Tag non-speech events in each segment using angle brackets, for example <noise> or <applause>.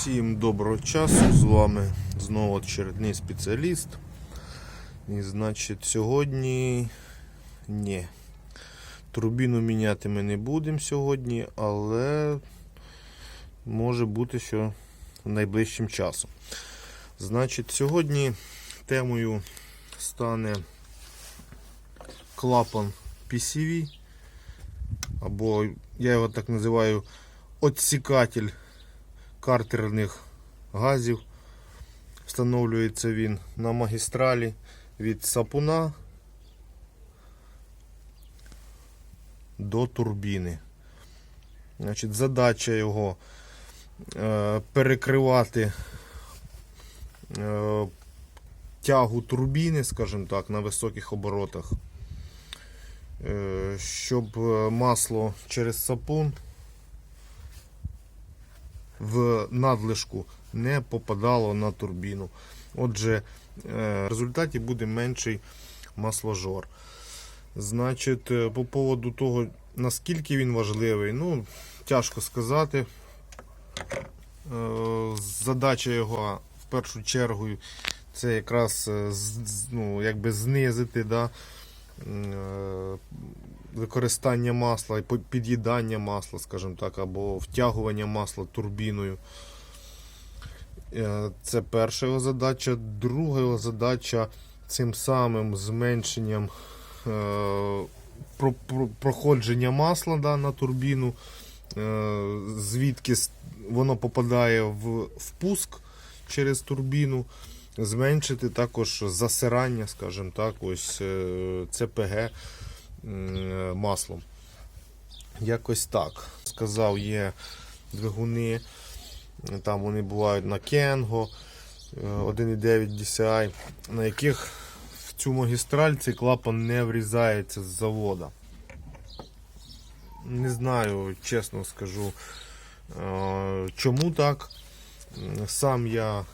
Всім доброго часу, з вами знову очередний спеціаліст. І значить сьогодні ні. Турбіну міняти ми не будемо сьогодні, але може бути, що найближчим часом. Значить, сьогодні темою стане клапан PCV, або я його так називаю отсікатель картерних газів. Встановлюється він на магістралі від сапуна до турбіни. Значить, задача його е, перекривати е, тягу турбіни, скажімо так, на високих оборотах, е, щоб масло через сапун в надлишку не попадало на турбіну. Отже, е, в результаті буде менший масложор. Значить, е, по поводу того, наскільки він важливий, ну, тяжко сказати. Е, Задача його в першу чергу це якраз ну, якби знизити да, використання масла під'їдання масла, скажімо так, або втягування масла турбіною. Е, Це перша його задача. Друга його задача цим самим зменшенням е, про- про- проходження масла да, на турбіну, е, звідки воно попадає в впуск через турбіну. Зменшити також засирання, скажімо так, ось ЦПГ маслом. Якось так. Сказав, є двигуни, там вони бувають на е, 1,9 DCI, на яких в цю магістраль цей клапан не врізається з завода. Не знаю, чесно скажу, е, чому так. Сам я е,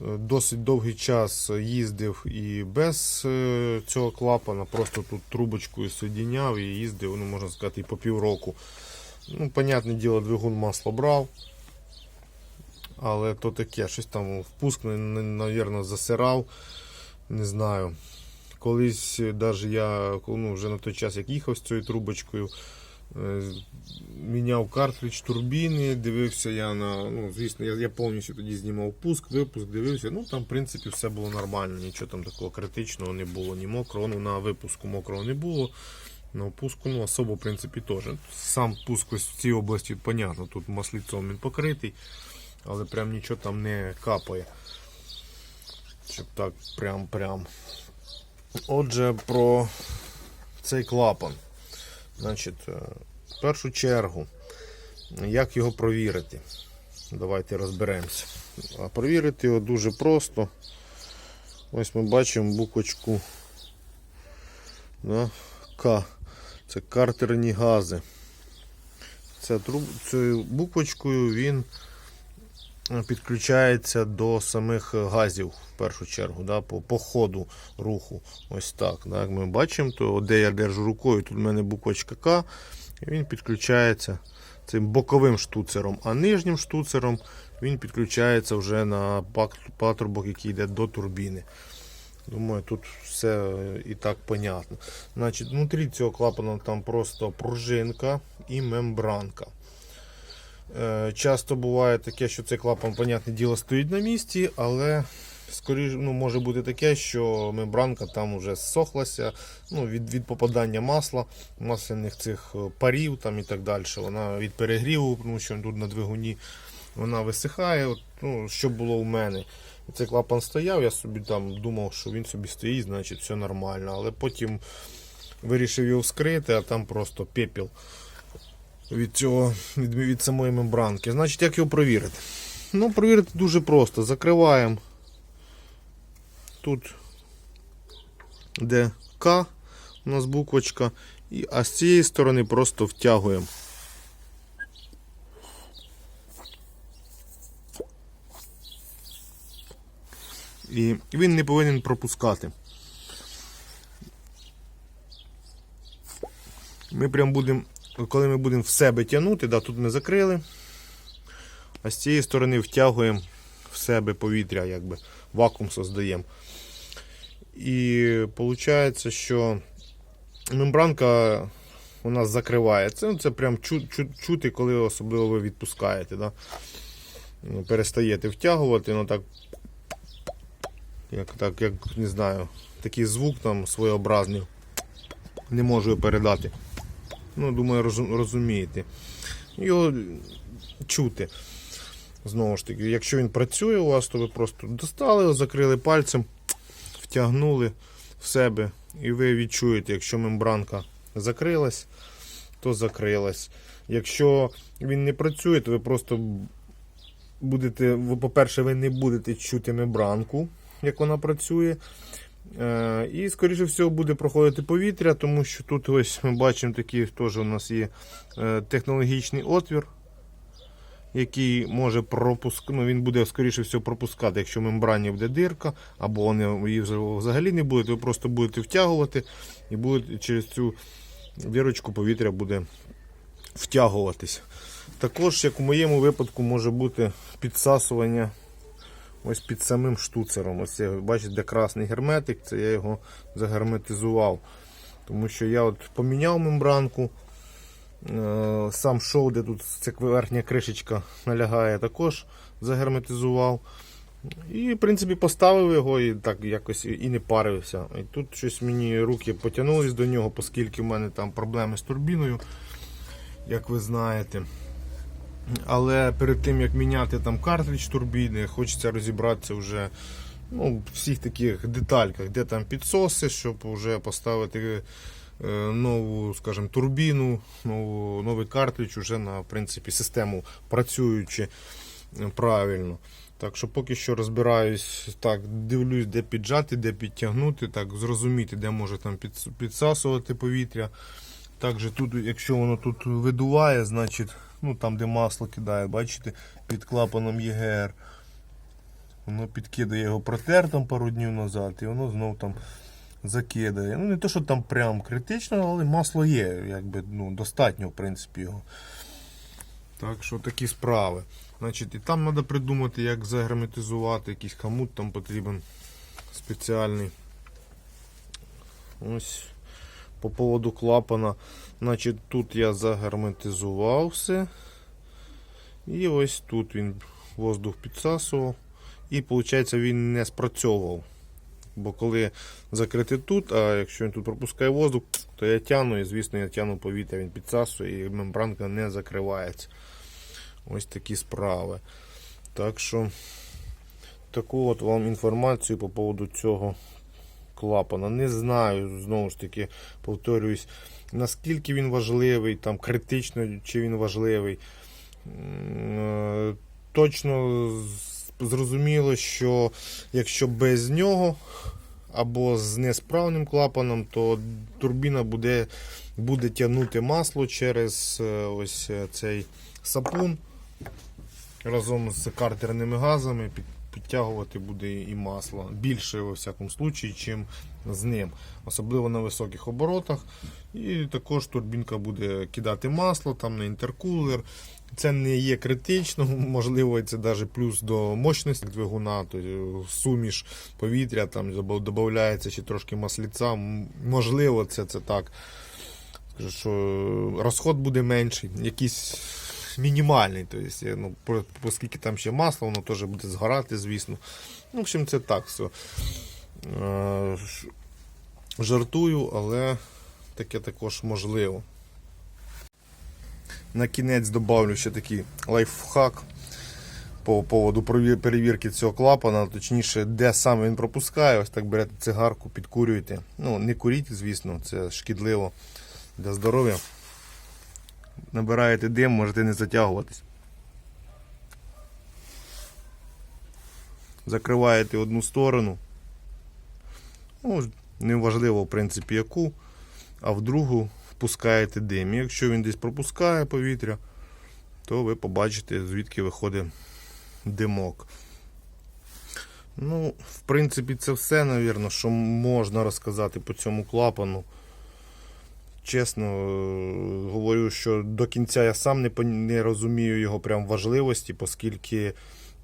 досить довгий час їздив і без е, цього клапана, просто тут трубочкою соєдиняв і їздив, ну можна сказати, і по півроку. Ну, понятне діло, двигун масло брав. Але то таке, щось там впуск, мабуть, засирав. Не знаю. Колись навіть я ну, вже на той час, як їхав з цією трубочкою, е, міняв картридж турбіни, дивився я на. Ну, звісно, я, я повністю тоді знімав пуск, випуск, дивився. Ну там, в принципі, все було нормально, нічого там такого критичного не було, ні мокрого. Ну, на випуску мокрого не було. На опуску, ну, особо, в принципі, теж. Сам пуск ось в цій області, понятно, тут маслицом він покритий, але прям нічого там не капає. Щоб так прям-прям. Отже, про цей клапан. Значить, е, в першу чергу, як його провірити? Давайте розберемося. А провірити його дуже просто. Ось ми бачимо буквочку да, К. Це картерні гази. Це. Цією буквочкою він підключається до самих газів в першу чергу, да, по, по ходу руху. Ось так. Да, як ми бачимо, то де я держу рукою, тут в мене буквочка К, і він підключається цим боковим штуцером, а нижнім штуцером він підключається вже на патрубок, який йде до турбіни. Думаю, тут все е, і так понятно. Значить, внутрі цього клапана там просто пружинка і мембранка. Е, Часто буває таке, що цей клапан, понятне діло, стоїть на місці, але скоріш, ну, може бути таке, що мембранка там вже зсохлася ну, від, від попадання масла, масляних цих е, парів там і так далі. Вона від перегріву, тому що тут на двигуні вона висихає. От, ну, що було у мене. Цей клапан стояв, я собі там думав, що він собі стоїть, значить все нормально. Але потім вирішив його вскрити, а там просто пепіл від цього, від, від самої мембранки. Значить, як його провірити? Ну, провірити дуже просто. Закриваємо тут, де К, у нас буквочка, і, а з цієї сторони просто втягуємо. І він не повинен пропускати. Ми прям будемо, коли ми будемо в себе тягнути, да, тут ми закрили. а з цієї сторони втягуємо в себе повітря, якби вакуум создаємо. І виходить, що мембранка у нас закривається. Ну, Це прям чу, чу, чути, коли особливо ви відпускаєте. Да? Ну, Перестаєте втягувати, ну так, як, так, як не знаю, такий звук там своєобразний. Не можу передати. Ну, думаю, розумієте. Його чути. Знову ж таки, якщо він працює у вас, то ви просто достали закрили пальцем, втягнули в себе, і ви відчуєте, якщо мембранка закрилась, то закрилась. Якщо він не працює, то ви просто будете, по-перше, ви не будете чути мембранку, як вона працює. Е, І, скоріше всього, буде проходити повітря, тому що тут ось ми бачимо такий теж у нас є е, технологічний отвір, який може пропускати, ну, він буде, скоріше всього, пропускати, якщо в мембрані буде дирка, або її взагалі не буде, ви просто будете втягувати і буде через цю дирочку повітря буде втягуватись. Також, як у моєму випадку, може бути підсасування ось під самим штуцером. Ось це, бачите, де красний герметик, це я його загерметизував. Тому що я от поміняв мембранку. Е, Сам шоу, де тут ця верхня кришечка налягає, також загерметизував. І, в принципі, поставив його і так якось і не парився. І тут щось мені руки потягнулись до нього, оскільки в мене там проблеми з турбіною, як ви знаєте. Але перед тим як міняти там картридж турбіни, хочеться розібратися вже ну, в всіх таких детальках, де там підсоси, щоб вже поставити е, нову, скажімо, турбіну, нову, новий картридж уже на в принципі, систему працюючи е, правильно. Так що поки що розбираюсь, так, дивлюсь, де піджати, де підтягнути, так, зрозуміти, де може там підсасувати повітря. Також тут, якщо воно тут видуває, значить, ну там де масло кидає, бачите, під клапаном ЄГР. Воно підкидає його протер там пару днів назад, і воно знов там закидає. Ну не то, що там прям критично, але масло є, якби ну, достатньо, в принципі, його. Так що такі справи. Значить, і там треба придумати, як загерметизувати, якийсь хамут там потрібен спеціальний. Ось по поводу клапана. Значить, тут я загерметизував все. І ось тут він воздух підсасував. І виходить, він не спрацьовував. Бо коли закрити тут, а якщо він тут пропускає воздух, то я тяну і, звісно, я тяну повітря, він підсасує і мембранка не закривається. Ось такі справи. Так що таку от вам інформацію по поводу цього клапана. Не знаю, знову ж таки, повторююсь, наскільки він важливий, там критично чи він важливий. Е, Точно зрозуміло, що якщо без нього або з несправним клапаном, то турбіна буде, буде тягнути масло через е, ось е, цей сапун разом з картерними газами підтягувати буде і масло. Більше, у всякому случаї, чим з ним. Особливо на високих оборотах. І також турбінка буде кидати масло там на інтеркулер. Це не є критично, <laughs> можливо, це навіть плюс до мощності двигуна, то е, суміш повітря, там додається ще трошки масліця. Можливо, це, це так. Що розход буде менший, якийсь мінімальний. Тобто, ну, оскільки там ще масло, воно теж буде згорати, звісно. Ну, в общем, це так все. Жартую, але таке також можливо. На кінець добавлю ще такий лайфхак по поводу перевірки цього клапана, точніше, де саме він пропускає. Ось так берете цигарку, підкурюєте. Ну, не куріть, звісно, це шкідливо для здоров'я. Набираєте дим, можете не затягуватись. Закриваєте одну сторону. Ну, неважливо, в принципі, яку, а в другу впускаєте дим. І Якщо він десь пропускає повітря, то ви побачите, звідки виходить димок. Ну, в принципі, це все, навірно, що можна розказати по цьому клапану. Чесно е, говорю, що до кінця я сам не, не розумію його прям важливості, оскільки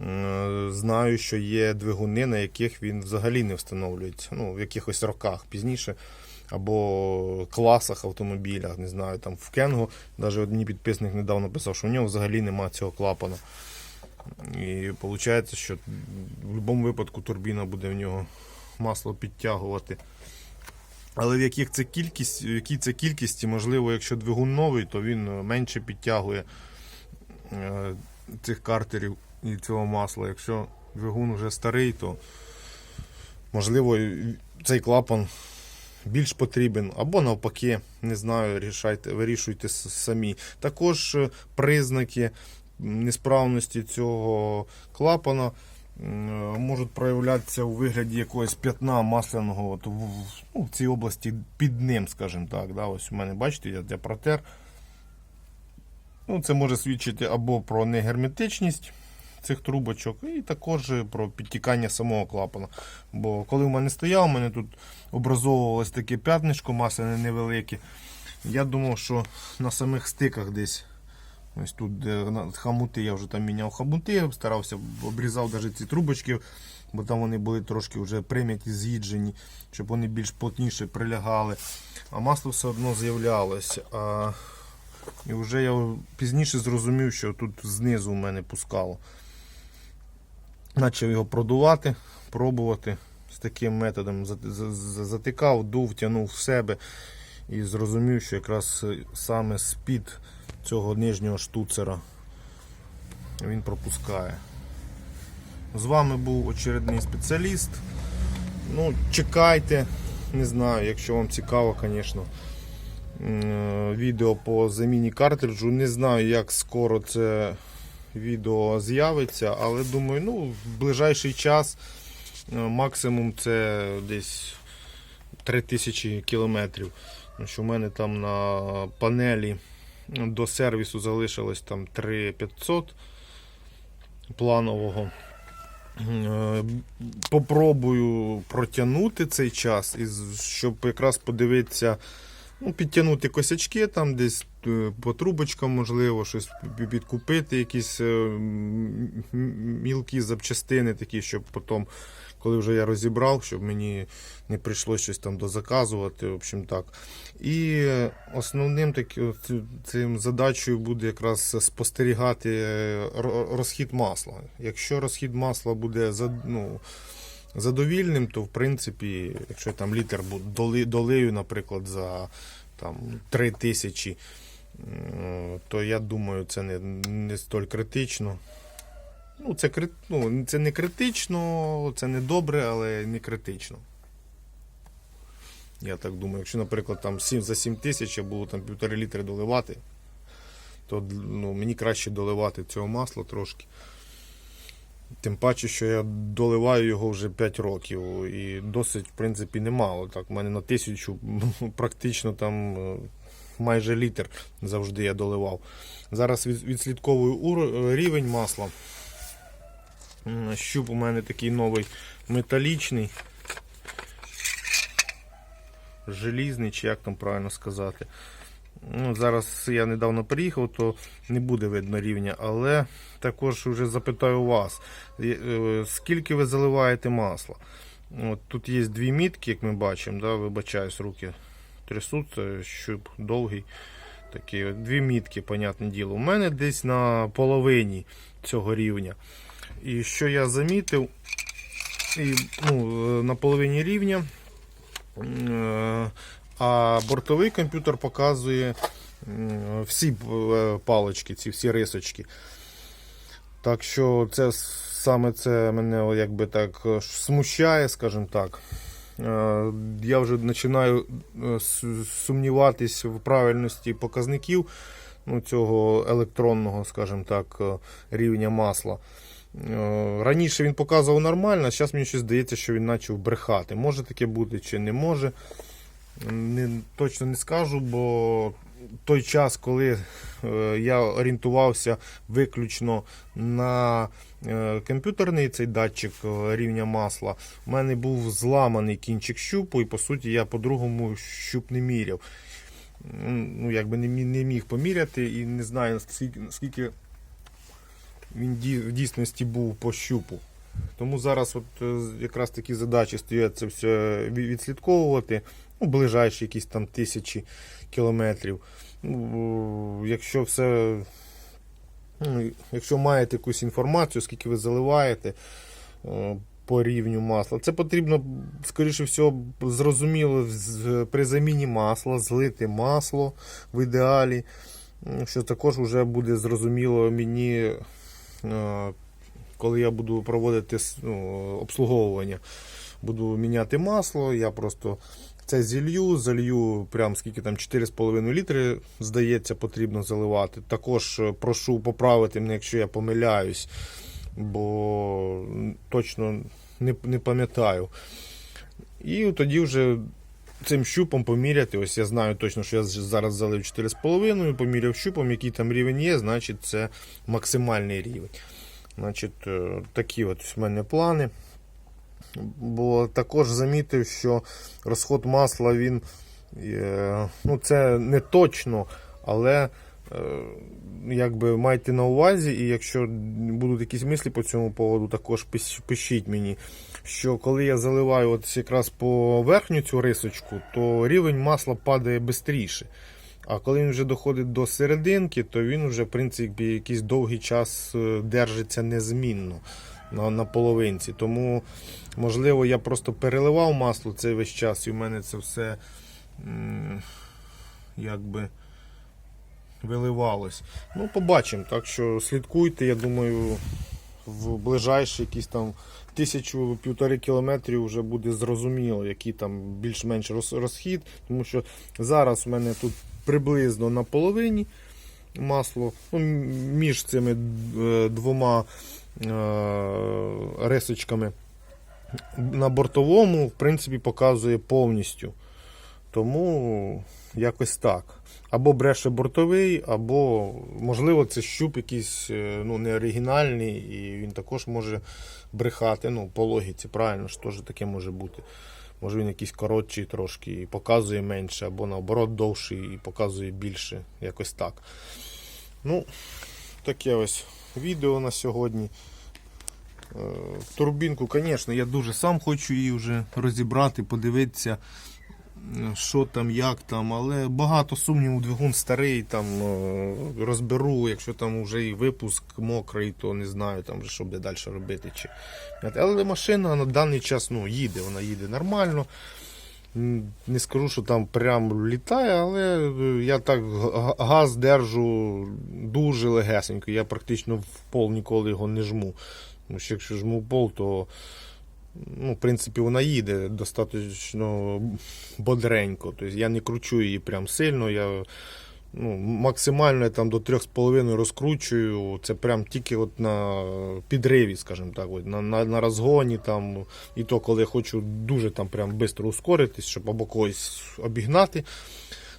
е, знаю, що є двигуни, на яких він взагалі не встановлюється. Ну, в якихось роках пізніше. Або класах автомобілях, не знаю, там в Кенго, навіть одній підписник недавно писав, що в нього взагалі немає цього клапана. І виходить, що в будь-якому випадку турбіна буде в нього масло підтягувати. Але в яких це кількість, в якій це кількості, можливо, якщо двигун новий, то він е, менше підтягує е, цих картерів і цього масла. Якщо двигун вже старий, то можливо цей клапан більш потрібен, або навпаки, не знаю, рішайте, вирішуйте самі. Також е, признаки несправності цього клапана можуть проявлятися у вигляді якогось п'ятна масляного от, ну, в цій області під ним, скажімо так. Да? Ось у мене, бачите, я, я протер. Ну, це може свідчити або про негерметичність цих трубочок, і також про підтікання самого клапана. Бо коли в мене стояв, у мене тут образовувалось таке п'ятнишко масляне невелике. Я думав, що на самих стиках десь. Ось тут хамути, я вже там міняв хамути, старався, обрізав навіть ці трубочки, бо там вони були трошки вже прим'яті, з'їджені, щоб вони більш плотніше прилягали. А масло все одно з'являлось. А... І вже я пізніше зрозумів, що тут знизу в мене пускало. Почав його продувати, пробувати з таким методом. Зат- за- за- Затикав, дув, тягнув в себе і зрозумів, що якраз саме з-під цього нижнього штуцера він пропускає. З вами був очередний спеціаліст. Ну, чекайте, не знаю, якщо вам цікаво, звісно. Відео по заміні картриджу. Не знаю, як скоро це відео з'явиться, але думаю, ну, в ближайший час е, максимум це десь 3000 кілометрів. Що в мене там на панелі до сервісу залишилось там 3500 планового. Е, Попробую протягнути цей час, щоб якраз подивитися, ну, підтягнути косячки там десь е, по трубочкам, можливо, щось підкупити, якісь е, мілкі запчастини, такі, щоб потім, коли вже я розібрав, щоб мені не прийшлося щось там дозаказувати. В общем так. І основним таким цим задачею буде якраз спостерігати е, розхід масла. Якщо розхід масла буде ну, задовільним, то в принципі, якщо там літр доли- наприклад, за там, 3 тисячі, то я думаю, це не, не столь критично. Ну, це, ну, це не критично, це не добре, але не критично. Я так думаю, якщо, наприклад, там 7 за 7 тисяч я буду там півтори літри доливати, то ну, мені краще доливати цього масла трошки. Тим паче, що я доливаю його вже 5 років і досить, в принципі, немало. Так, у мене на тисячу <laughs> практично там е, майже літр завжди я доливав. Зараз відслідковую рівень масла. М, Щуп у мене такий новий металічний. Желізний, чи як там правильно сказати. Ну, зараз я недавно приїхав, то не буде видно рівня, але також вже запитаю вас, е, е, скільки ви заливаєте масла? От, тут є дві мітки, як ми бачимо, да, вибачаюсь, руки трясуться, щуп довгий. Такі, дві мітки, понятне діло. У мене десь на половині цього рівня. І що я замітив, і, ну, е, на половині рівня. е, А бортовий комп'ютер показує всі е, палички, ці всі рисочки. Так що це саме це мене якби так смущає, скажімо так. Я вже починаю с- сумніватись в правильності показників ну, цього електронного, скажімо так, рівня масла. Е, Раніше він показував нормально, а зараз мені щось здається, що він почав брехати. Може таке бути чи не може. Не, точно не скажу, бо той час, коли е, я орієнтувався виключно на е, комп'ютерний цей датчик рівня масла, у мене був зламаний кінчик щупу, і по суті я по-другому щуп не міряв. ну, якби не, міг поміряти і не знаю скільки він в дійсності був по щупу. Тому зараз от е, якраз такі задачі стоять це все відслідковувати. Ну, ближайші якісь там тисячі кілометрів. Ну, якщо все. ну, Якщо маєте якусь інформацію, скільки ви заливаєте е, по рівню масла, це потрібно, скоріше всього, зрозуміло, при заміні масла, злити масло в ідеалі, що також вже буде зрозуміло мені, коли я буду проводити ну, обслуговування. Буду міняти масло, я просто це зілью, залью прям скільки там 4,5 літри, здається, потрібно заливати. Також е, прошу поправити мене, якщо я помиляюсь, бо точно не, не пам'ятаю. І тоді вже цим щупом поміряти. Ось я знаю точно, що я зараз залив 4,5, поміряв щупом, який там рівень є, значить це максимальний рівень. Значить, е, такі от у мене плани. Бо також замітив, що розход масла він е, ну це не точно, але е, якби майте на увазі, і якщо будуть якісь мислі по цьому поводу, також пишіть мені, що коли я заливаю от якраз по верхню цю рисочку, то рівень масла падає швидше. А коли він вже доходить до серединки, то він вже в принципі якийсь довгий час е, держиться незмінно на, половинці. Тому, можливо, я просто переливав масло цей весь час, і в мене це все якби виливалось. Ну, побачимо. Так що слідкуйте, я думаю, в ближайші якісь там тисячу півтори кілометрів вже буде зрозуміло, який там більш-менш розхід. Тому що зараз у мене тут приблизно на половині масло. Ну, між цими е, двома е, рисочками на бортовому, в принципі, показує повністю. Тому якось так. Або бреше бортовий, або, можливо, це щуп якийсь е, ну, не оригінальний, і він також може брехати. Ну, по логіці, правильно ж таке може бути. Може він якийсь коротший трошки і показує менше, або наоборот довший і показує більше. Якось так. Ну, таке ось відео на сьогодні. Е, Турбінку, звісно, я дуже сам хочу її вже розібрати, подивитися, що там, як там, але багато сумнівів, двигун старий, там е, розберу, якщо там вже і випуск мокрий, то не знаю, там вже що буде далі робити. Чи... Але машина на даний час ну, їде, вона їде нормально. Не скажу, що там прям літає, але е, я так газ держу дуже легесенько. Я практично в пол ніколи його не жму. Тому що якщо жму пол, то ну, в принципі вона їде достатньо бодренько. Тобто я не кручу її прям сильно. Я ну, максимально там до 3,5 розкручую. Це прям тільки от на підриві, скажімо так, на, на, на розгоні. Там, і то, коли я хочу дуже там прям швидко ускоритись, щоб або когось обігнати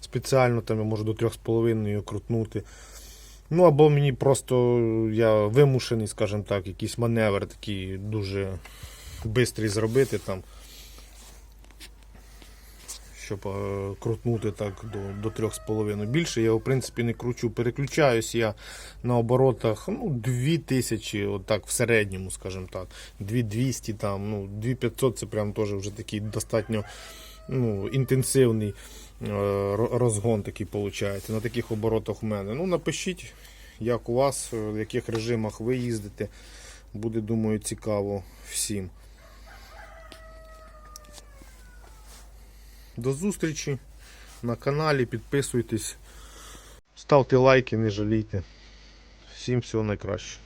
спеціально, там я можу до 3,5 крутнути. Ну або мені просто я вимушений, скажімо так, якийсь маневр такий дуже швидкий зробити там. Щоб е, крутнути так до, до 3,5 більше. Я в принципі, не кручу. Переключаюсь я на оборотах ну, 2000, отак в середньому, скажімо так. 2200, там, ну, 2500 це прям теж вже такий достатньо ну, інтенсивний е, розгон такий виходить. На таких оборотах у мене. Ну, напишіть, як у вас, в яких режимах ви їздите. Буде, думаю, цікаво всім. До зустрічі на каналі, підписуйтесь, ставте лайки, не жалійте. Всім всього найкраще.